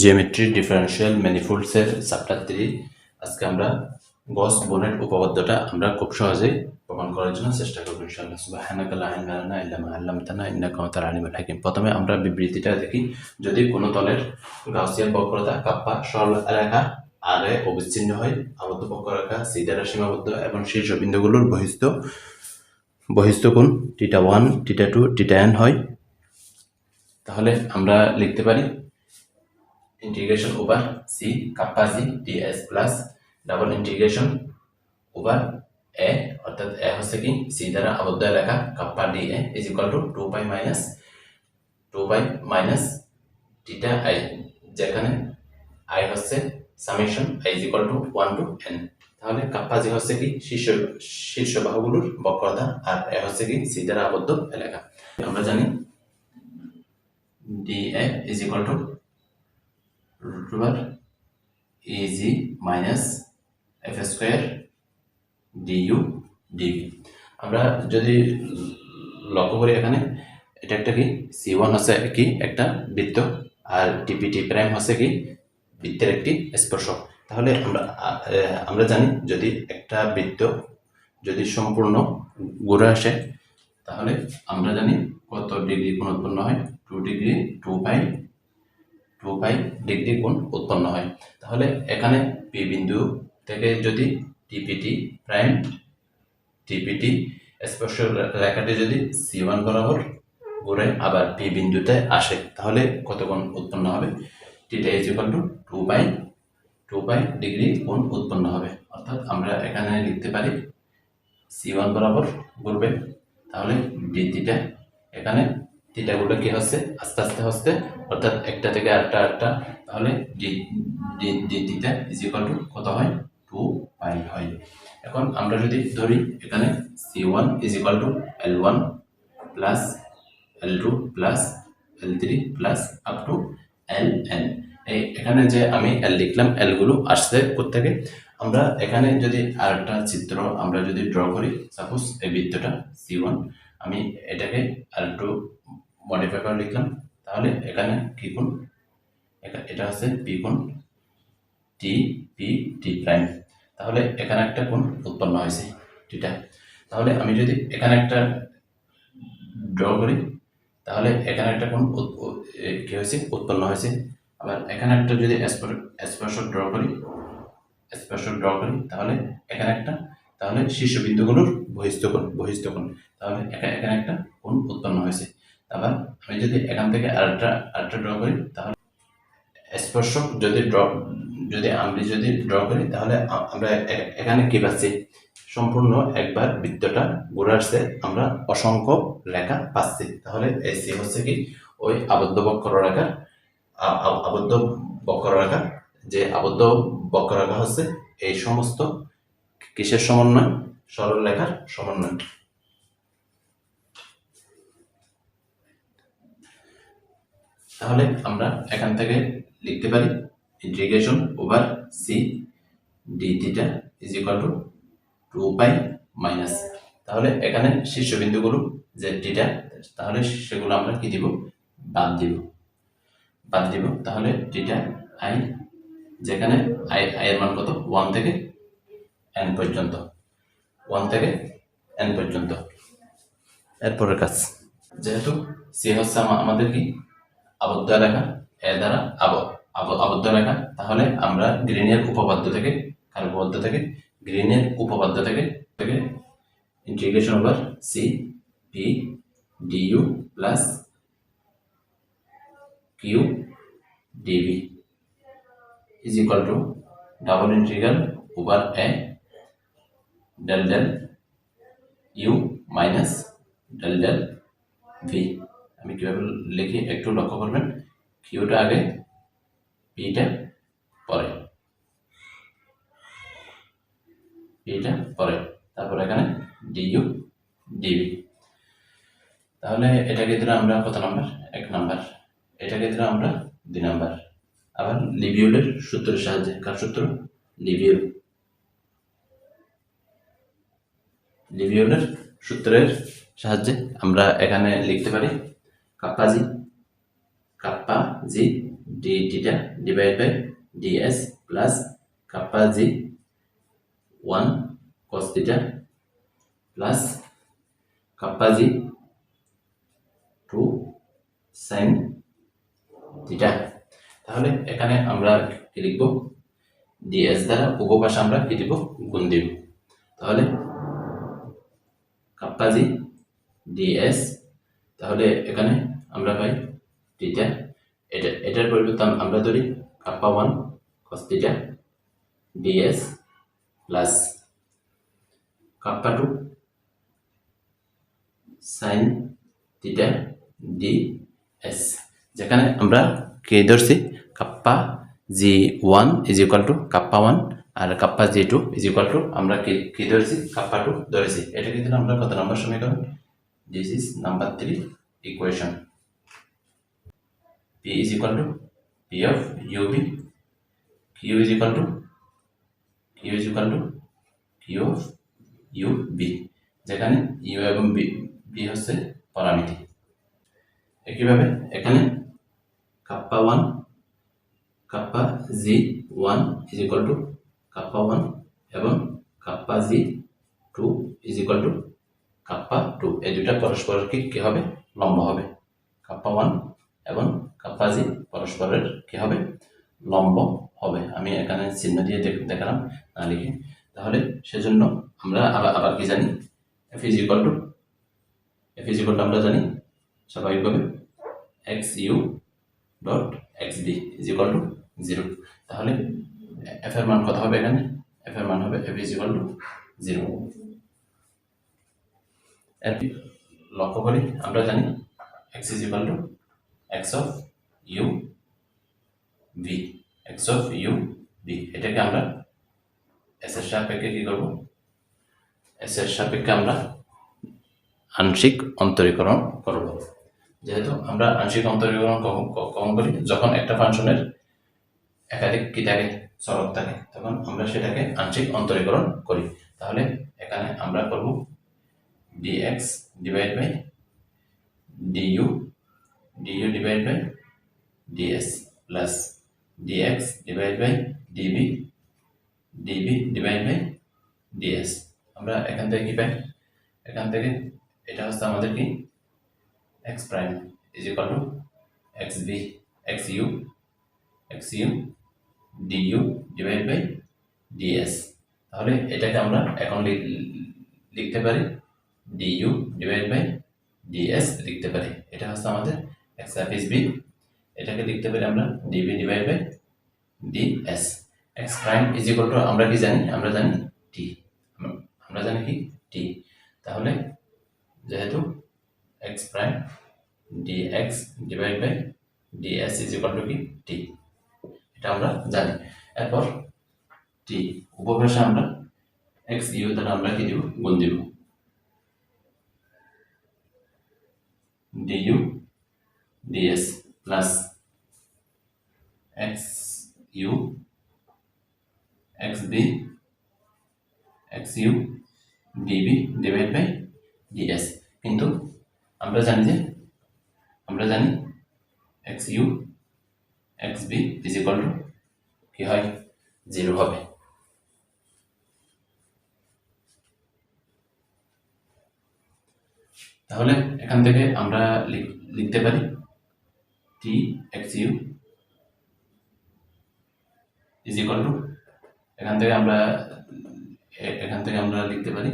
Geometry differential ম্যানিফোল্ডসের chapter three আজকে আমরা গস বোনের উপপাদ্যটা আমরা খুব সহজেই প্রমাণ করার জন্য চেষ্টা করব, ইনশাআল্লাহ। সুবহানাকা লা ইলমা লানা, ইল্লা মা আল্লামতানা ইন্নাকা আনতাল আলিমুল হাকিম। প্রথমে আমরা বিবৃতিটা দেখি। যদি কোনো তলের গাউসিয়ান বক্রতা কাপ্পা, সরল রেখা, আরে অবিচ্ছিন্ন হয়, আবদ্ধ বক্ররেখা সি দ্বারা সীমাবদ্ধ, এবং শীর্ষ বিন্দুগুলোর বহিস্থ বহিস্থ কোণ theta one theta two theta N হয়, তাহলে আমরা লিখতে পারি integration over c kappa c ds plus double integration over A অর্থাৎ এ হচ্ছে কি সি দ্বারা আবদ্ধ এলাকা D A is equal to two pi minus two pi minus theta I যেখানে আই হচ্ছে summation I is equal to one to N তাহলে kappa G হচ্ছে কি শীর্ষ শীর্ষ বাহুগুলোর বক্রতা আর এ হচ্ছে কি সি আবদ্ধ এলাকা। আমরা জানি D A is equal to root over ag minus f square du dv আমরা যদি লক্ষ্য করি এখানে, এটা একটা কি? সি ওয়ান হচ্ছে কি? একটা বৃত্ত। আর টিপিটি প্রাইম হচ্ছে কি? বৃত্তের একটি স্পর্শক। তাহলে আমরা আমরা জানি যদি একটা বৃত্ত যদি সম্পূর্ণ ঘুরে আসে, তাহলে আমরা জানি কত ডিগ্রি কোণ উৎপন্ন হয়? Two degree two pi two pi degree কোণ উৎপন্ন হয়। তাহলে এখানে পি বিন্দু থেকে যদি টিপিটি প্রাইম, টিপিটি স্পর্শ রেখাটি যদি সি ওয়ান বরাবর ঘুরে আবার পি বিন্দুতে আসে, তাহলে কত কোণ উৎপন্ন হবে? Theta is equal to two pi two pi degree কোণ উৎপন্ন হবে। অর্থাৎ আমরা এখানে লিখতে পারি সি ওয়ান বরাবর ঘুরবে। তাহলে ডি থিটা এখানে থিটাগুলো কি হচ্ছে? আস্তে আস্তে হচ্ছে। অর্থাৎ একটা থেকে আরেকটা আটটা তাহলে ডি ডি ইকুয়াল টু কত হয়? টু পাই হয়। এখন আমরা যদি ধরি, এখানে C one is equal to L one plus L two plus L three plus up to L N এই এখানে যে আমি এল লিখলাম এলগুলো আসছে কোথেকে আমরা এখানে যদি আরেকটা চিত্র আমরা যদি ড্র করি সাপোজ এই বৃত্তটা সি ওয়ান আমি এটাকে আর একটু মডিফাই করে লিখলাম, তাহলে এখানে কি কোণ? এটা হচ্ছে পি কোণ টি পি টি প্রাইম তাহলে এখানে একটা কোণ উৎপন্ন হয়েছে টিটা তাহলে আমি যদি এখানে একটা ড্র করি, তাহলে এখানে একটা কোণ কি হয়েছে? উৎপন্ন হয়েছে। আবার এখানে একটা যদি স্পর্শক ড্র করি স্পর্শক ড্র করি, তাহলে এখানে একটা, তাহলে শীর্ষ বিন্দুগুলোর বহিস্থ কোণ বহিস্থ কোণ। তাহলে এখানে একটা কোণ উৎপন্ন হয়েছে। আবার আমি যদি এখান থেকে আরেকটা আরেকটা ড্র করি, তাহলে স্পর্শক যদি ড্র যদি আমি যদি ড্র করি, তাহলে আমরা এখানে কি পাচ্ছি? সম্পূর্ণ একবার বৃত্তটা ঘুরে আসছে, আমরা অসংখ্য রেখা পাচ্ছি। তাহলে এই সি হচ্ছে কি? ওই আবদ্ধ বক্ররেখার আ- আ- আবদ্ধ বক্ররেখা যে আবদ্ধ বক্ররেখা হচ্ছে এই সমস্ত কিসের সমন্বয়? সরল রেখার সমন্বয়। তাহলে আমরা এখান থেকে লিখতে পারি integration over C D theta is equal to two pi minus তাহলে এখানে শীর্ষবিন্দুগুলো যে টিটা তাহলে সেগুলো আমরা কি দিব? বাদ দিব। বাদ দিব। তাহলে ডিটা আই যেখানে আই আই এর মান কত? ওয়ান থেকে এন পর্যন্ত। ওয়ান থেকে এন পর্যন্ত। এরপরের কাজ। যেহেতু সি হচ্ছে আমাদের কি? আবদ্ধ রেখা, এ দ্বারা আব- আব- আবদ্ধ রেখা। তাহলে আমরা গ্রিনের উপপাদ্য থেকে কার উপপাদ্য থেকে, গ্রিনের উপপাদ্য থেকে থেকে integration over C P D U plus Q D V is equal to double integral over a del del u minus del del v. আমি কীভাবে লিখি একটু লক্ষ্য করবেন? কিউটা আগে? পিটা পরে। পিটা পরে। তারপর এখানে ডিইউ, ডিবি। তাহলে এটাকে দিলে আমরা কত নাম্বার? এক নাম্বার। এটাকে দিলে আমরা দুই নাম্বার। আবার লিবিউলের সূত্রের সাহায্যে। কার সূত্র? লিবিউল। লিবিউলের সূত্রের সাহায্যে আমরা এখানে লিখতে পারি kappa G kappa G D theta divide by D S plus kappa G one cos theta plus kappa G two sine theta তাহলে এখানে আমরা কি লিখব? ডিএস দ্বারা উপপাশে আমরা কি দিব? গুণ দিব। তাহলে কাপ্পাজি ডিএস তাহলে এখানে আমরা পাই থিটা এটা, এটার পরিবর্তে আম- আমরা ধরি kappa one cos theta D S plus kappa two sine theta D S যেখানে আমরা কে ধরছি kappa G one is equal to kappa one R kappa G two is equal to আমরা কি কি ধরেছি কাপ্পা টু ধরেছি। এটা কিন্তু আমরা কত? নম্বর সমীকরণ? This is number three equation equal to P of U B Q is equal to Q is equal to Q of U B যেখানে ইউ এবং বি বি হচ্ছে পরামিতি একইভাবে এখানে kappa one kappa G one is equal to kappa one এবং kappa G two is equal to kappa two এই দুটা পরস্পরের কি কি হবে? লম্ব হবে। কাপ্পা ওয়ান এবং কাপ্পা জি পরস্পরের কি হবে? লম্ব হবে। আমি এখানে চিহ্ন দিয়ে দেখালাম, না লিখে। তাহলে সেজন্য আমরা আবার আবার কি জানি? F is equal to F is equal to আমরা জানি স্বাভাবিকভাবে X U dot X B is equal to zero তাহলে এফ এর মান কত হবে এখানে? এফ এর মান হবে F is equal to zero এর লক্ষ্য করি, আমরা জানি X is equal to X of U V, X of U V. এটাকে আমরা এস এর সাপেক্ষে কি করব? এস এর সাপেক্ষে আমরা আংশিক অন্তরীকরণ করব। যেহেতু আমরা আংশিক অন্তরীকরণ কখন করি? যখন একটা ফাংশনের একাধিক কি থাকে? চলক থাকে, তখন আমরা সেটাকে আংশিক অন্তরীকরণ করি। তাহলে এখানে আমরা করব dx divide by du du divide by ds plus dx divide by db db divide by ds আমরা এখান থেকে কি পাই? এখান থেকে এটা হচ্ছে আমাদের কি? x prime is equal to xb, xu xu, du divide by ds তাহলে এটাকে আমরা এখন লিখতে পারি। du ডিভাইড বাই ds লিখতে পারি। এটা হচ্ছে আমাদের x সাফিক্স b এটাকে লিখতে পারি আমরা db divide by ds x prime is equal to আমরা কি জানি? আমরা জানি টি আমরা জানি কি? টি তাহলে যেহেতু x prime dx divide by ds is equal to কি? টি এটা আমরা জানি। এরপর টি উপভাষা আমরা এক্স ইউ দ্বারা আমরা কি দিব? গুণ দিব। du ds প্লাস x u xb xu db divide by ds. কিন্তু আমরা জানি যে, আমরা জানি xu xb is equal to কি হয়? জিরো হবে। তাহলে এখান থেকে আমরা লিখ- লিখতে পারি T x u is equal to এখান থেকে আমরা এখান থেকে আমরা লিখতে পারি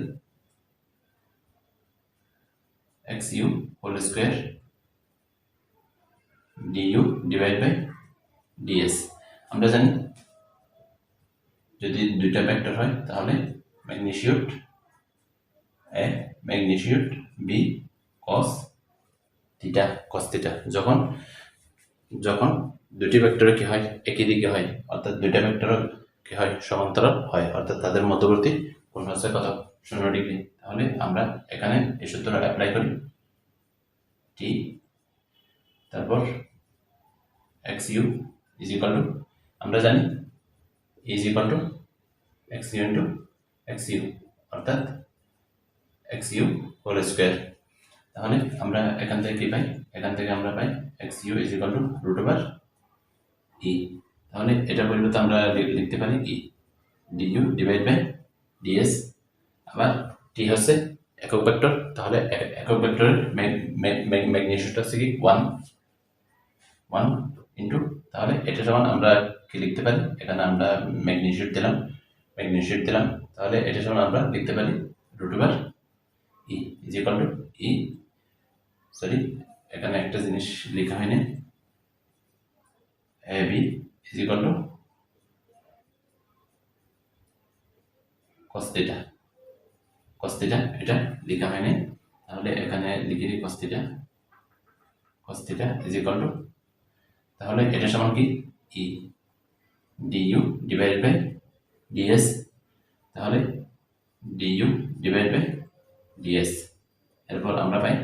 x u whole square du divide by ds আমরা জানি, যদি দুইটা ভেক্টর হয়, তাহলে magnitude a magnitude b cos theta cos theta যখন যখন দুটি ভেক্টরে কি হয়? একই দিকে হয়। অর্থাৎ দুইটা ভেক্টর কি হয়? সমান্তরাল হয়। অর্থাৎ তাদের মধ্যবর্তী কোণ হচ্ছে কত শূন্য ডিগ্রি। তাহলে আমরা এখানে এই সূত্র অ্যাপ্লাই করি। টি তারপর x u is equal to আমরা জানি is equal to x u into x u অর্থাৎ এক্স ইউ হোল স্কোয়ার তাহলে আমরা এখান থেকে কি পাই? এখান থেকে আমরা পাই x u is equal to root over e তাহলে এটা পরিবর্তে আমরা লিখতে পারি e du divide by ds আবার টি হচ্ছে একক ভেক্টর তাহলে একক ভেক্টরের ম্যাগনিটিউডটা হচ্ছে কি ওয়ান ওয়ান ইন্টু তাহলে এটা সমান আমরা কি লিখতে পারি? এখানে আমরা ম্যাগনিটিউড দিলাম ম্যাগনিটিউড দিলাম। তাহলে এটা সমান আমরা লিখতে পারি root over E is equal to E sorry এখানে একটা জিনিস লেখা হয়নি। A B is equal to cos theta cos theta এটা লেখা হয়নি। তাহলে এখানে লিখে দিই cos theta cos theta is equal to তাহলে এটা সমান কি? E D U divide by D S তাহলে D U divide by D S এরপর আমরা পাই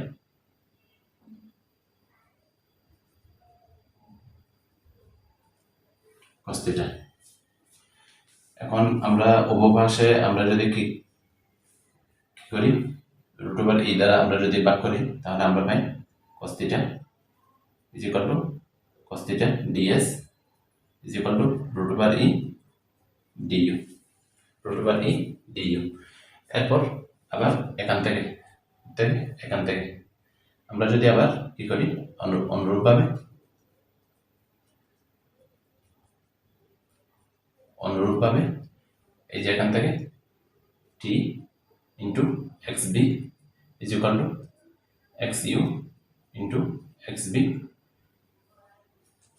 কস্তিটা এখন আমরা উপভাষে আমরা যদি কি করি? রুট ওভার ই দ্বারা আমরা যদি ভাগ করি, তাহলে আমরা পাই cos theta is equal to cos theta ds is equal to root over e du root over e du এরপর আবার এখান থেকে এখান থেকে। আমরা যদি আবার কি করি? অনু- অনুরূপভাবে অনুরূপভাবে এই যে এখান থেকে T into x b is equal to x u into x b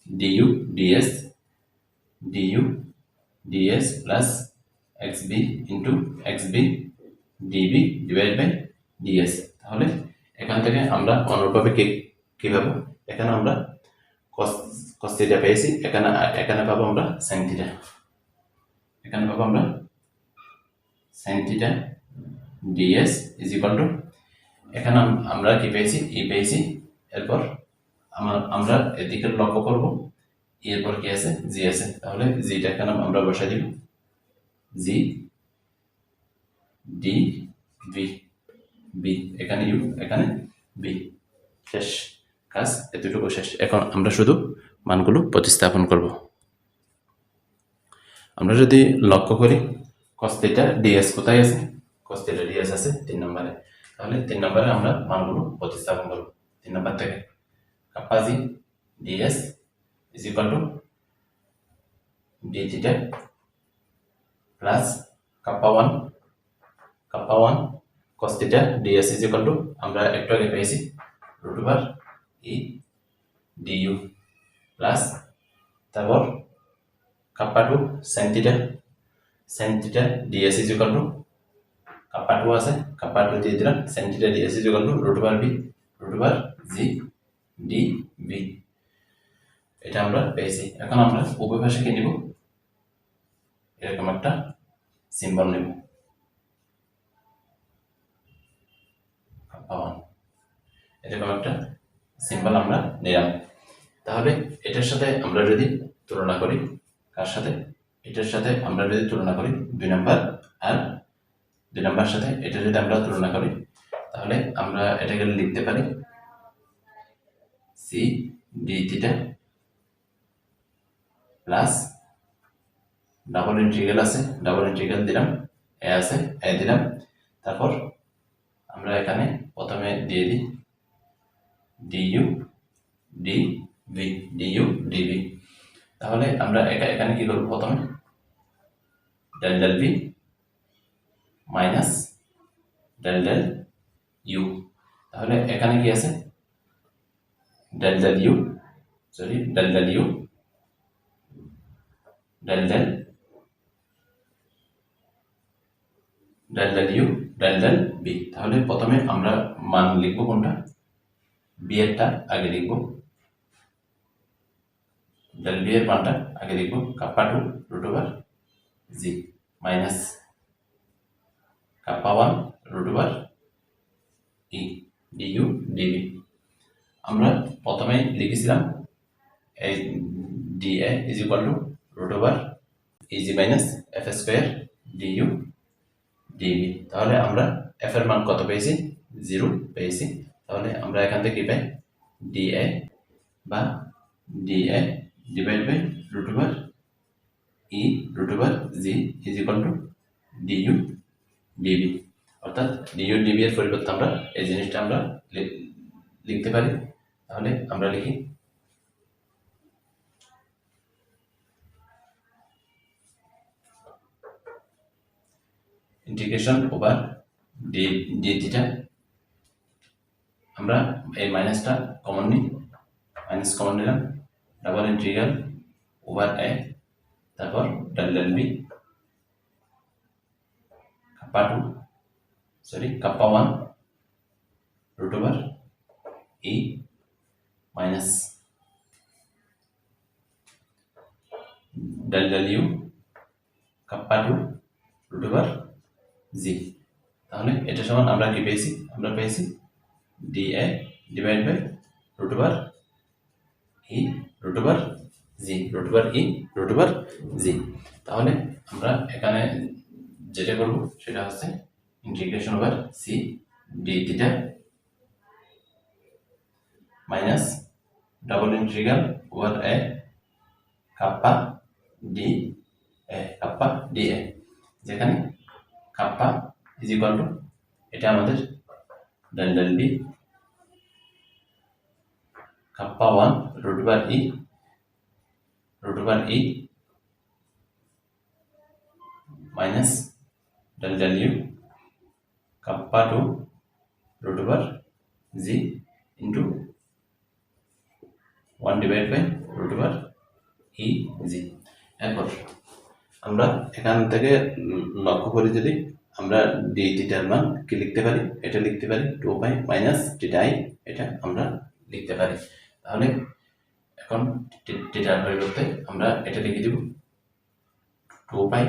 du ds plus x b into x b db divide by ds তাহলে এখান থেকে আমরা অনুরূপভাবে কি, কী পাবো? এখানে আমরা কস থিটা পেয়েছি, এখানে এখানে পাবো আমরা থিটা এখানে পাবো আমরা sine theta ds is equal to এখানে আম- আমরা কি পেয়েছি? ই পেয়েছি। এরপর আমার আমরা এদিকে লক্ষ্য করব। এরপর কি আছে? জি আছে। তাহলে জিটা এখানে আমরা বসাই দিব জি ডি বি বি এখানে ইউ এখানে বি শেষ কাজ, এতটুকু শেষ। এখন আমরা শুধু মানগুলো প্রতিস্থাপন করব। আমরা যদি লক্ষ্য করি কস্তিটা ডিএস কোথায় আছে? কস্তিটা ডিএস আছে তিন নম্বরে। তাহলে তিন নম্বরে আমরা মানগুলো প্রতিস্থাপন করব। তিন নম্বর থেকে kappa g ds is equal to d plus kappa one kappa one cos theta ds is equal to আমরা একটু আগে পেয়েছি রুট ই ডিইউ প্লাস তারপর kappa two sine theta sine theta ds is equal to kappa two আছে kappa two দিয়ে দিলাম equal to root over b root g d b এটা আমরা পেয়েছি। এখন আমরা উভয় ভাষাকে নিব। এরকম একটা সিম্বল নেব। এরকম একটা সিম্বল আমরা নিলাম। তাহলে এটার সাথে আমরা যদি তুলনা করি কার সাথে? এটার সাথে আমরা যদি তুলনা করি দুই নাম্বার আর দুই নাম্বার সাথে এটা যদি আমরা তুলনা করি, তাহলে আমরা এটাকে লিখতে পারি c d theta plus double integral আছে ডাবল ইন্টিগ্রাল দিলাম এ আছে এ দিলাম। তারপর আমরা এখানে প্রথমে দিয়ে দিই du d v du dv তাহলে আমরা একা- এখানে কি করব প্রথমে? Del del v minus del del u তাহলে এখানে কি আছে? Del del u sorry del del u del del del del u del del b তাহলে প্রথমে আমরা মান লিখব কোনটা? বি এরটা আগে লিখব। ডেল বি এর মানটা আগে লিখব kappa two root over g minus kappa one root over e du db আমরা প্রথমে লিখেছিলাম, এই d a is equal to root over e g minus f square du db তাহলে আমরা এফ এর মান কত পেয়েছি? জিরো পেয়েছি। তাহলে আমরা এখান থেকে কি পাই? ডিএ বা D A divide by E root over G is equal to D U D B অর্থাৎ ডিইউ ডিবি এর পরিবর্তে আমরা এই জিনিসটা আমরা লিখতে পারি। তাহলে আমরা লিখি integration over d d theta আমরা এই মাইনাসটা কমন নিই। মাইনাস কমন নিলাম। ডাবল ইন্টিগ্রাল ওভার এ তারপর del del b kappa two sorry kappa one root over e minus del del u kappa two root over g তাহলে এটা সমান আমরা কি পেয়েছি? আমরা পেয়েছি d a divide by root over e root over g root over e root over g তাহলে আমরা এখানে যেটা করব, সেটা হচ্ছে integration over c d theta minus double integral over a kappa d a kappa d a যেখানে kappa is equal to এটা আমাদের del del b kappa one root bar e root bar e minus del del u kappa two root bar g into one divide by root bar e g এরপর আমরা এখান থেকে লক্ষ্য করি যদি আমরা ডি টিটার মান কি লিখতে পারি? এটা লিখতে পারি two pi minus theta i এটা আমরা লিখতে পারি। তাহলে এখন টিটার পরিবর্তে আমরা এটা লিখে দিব two pi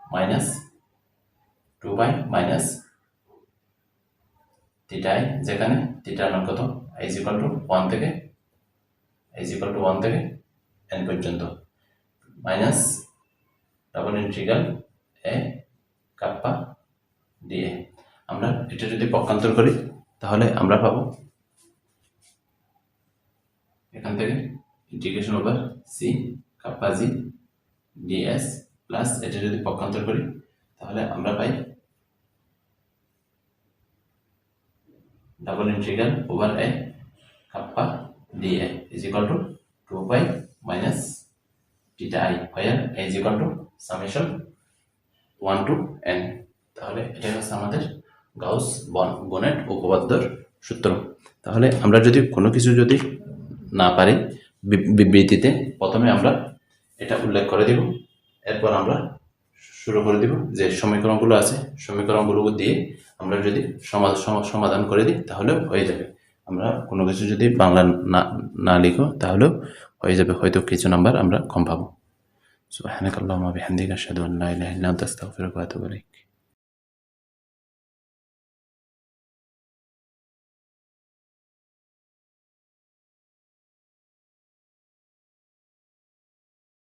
minus two pi minus theta i যেখানে টিটার মান কত? আই ইকুয়াল টু ওয়ান থেকে আই ইকুয়াল টু ওয়ান থেকে এন পর্যন্ত। Minus double integral a kappa da আমরা এটা যদি পক্ষান্তর করি, তাহলে আমরা পাবো এখান থেকে integration over c kappa g ds plus এটা যদি পক্ষান্তর করি, তাহলে আমরা পাই double integral over a kappa da is equal to two pi minus theta i where a is equal to summation one to n তাহলে এটাই হচ্ছে আমাদের গাউস বন বনেট উপপাদ্যর সূত্র। তাহলে আমরা যদি কোনো কিছু যদি না পারি বিবৃতিতে। প্রথমে আমরা এটা উল্লেখ করে দিব। এরপর আমরা শুরু করে দিব যে সমীকরণগুলো আছে। সমীকরণগুলো দিয়ে আমরা যদি সমা- সমাধান করে দিই, তাহলে হয়ে যাবে। আমরা কোনো কিছু যদি বাংলা না না লিখো, তাহলেও হয়ে যাবে। হয়তো কিছু নাম্বার আমরা কম পাবো। সুবহানাকাল্লাহুম্মা বিহামদিকা, আশহাদু আন লা ইলাহা ইল্লা আনতা, আস্তাগফিরুকা ওয়া আতুবু